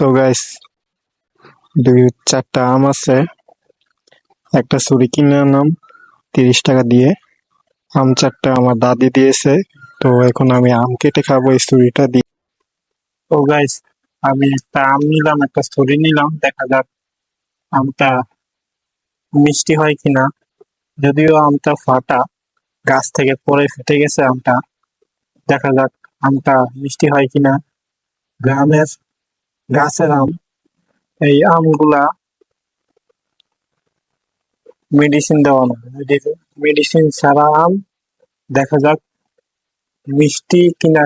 তো গাইস দুই চারটা আম আছে। একটা ছুরি কিনে আনলাম, তিরিশ টাকা দিয়ে। আম চারটা আমার দাদি দিয়েছে, তো এখন আমি আম কেটে খাব এই ছুরিটা দিয়ে। তো গাইস আমি একটা আম নিলাম, একটা ছুরি নিলাম, দেখা যাক আমটা মিষ্টি হয় কিনা। যদিও আমটা ফাটা, গাছ থেকে পরে ফেটে গেছে আমটা, দেখা যাক আমটা মিষ্টি হয় কিনা। গ্রামের গাছের আম। এই আমগুলা মেডিসিন দেওয়া না মেডিসিন ছাড়া আম, দেখা যাক মিষ্টি কিনা,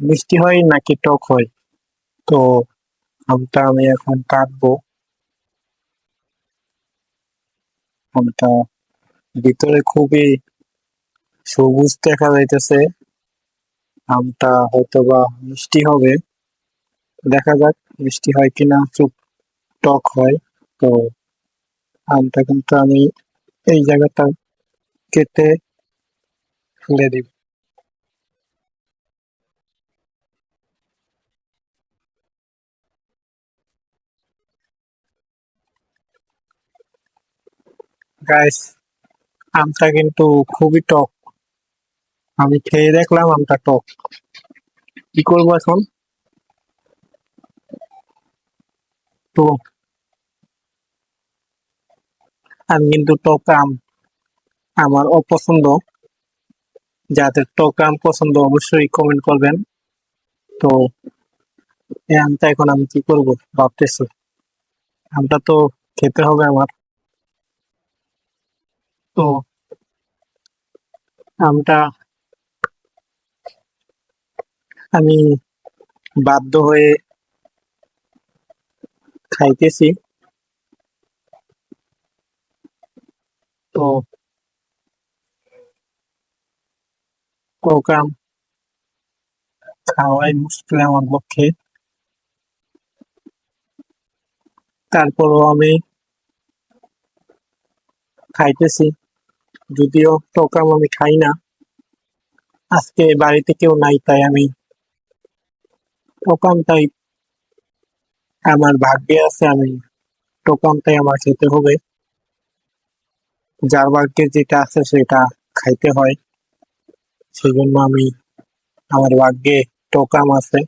মিষ্টি হয় নাকি টক হয়। তো আমটা আমি এখন কাটবো। আমটা ভিতরে খুবই সবুজ দেখা যাইতেছে। আমটা হয়তো বা মিষ্টি হবে। দেখা যাক মিষ্টি হয় কিনা, চুপ, টক হয়। তো আমটা কিন্তু আমি এই জায়গাটা কেটে ফেলে দিব। গাইস আমটা কিন্তু খুবই টক। আমি খেয়ে দেখলাম আমটা টক। কি করব এখন? তো আমি কিন্তু টক আম, আমার অপছন্দ। যাদের টক আম পছন্দ অবশ্যই কমেন্ট করবেন। তো আমটা এখন আমি কি করব ভাবতেছি। আমটা তো খেতে হবে আমার। তো, আমটা আমি বাধ্য হয়ে খাইতেছি। তো কোকাম খাওয়াই মুশকিল আমার পক্ষে। তারপরও আমি খাইতেছি। যদিও টোকাম আমি খাই না। আজকে বাড়িতে কেউ নাই, তাই আমি টোকামটাই আমার ভাগ্যে আছে, আমি টোকনটাই আমার খেতে হবে। যার ভাগ্যে যেটা আছে সেটা খাইতে হয়। সেই জন্য আমি, আমার ভাগ্যে টোকাম আছে।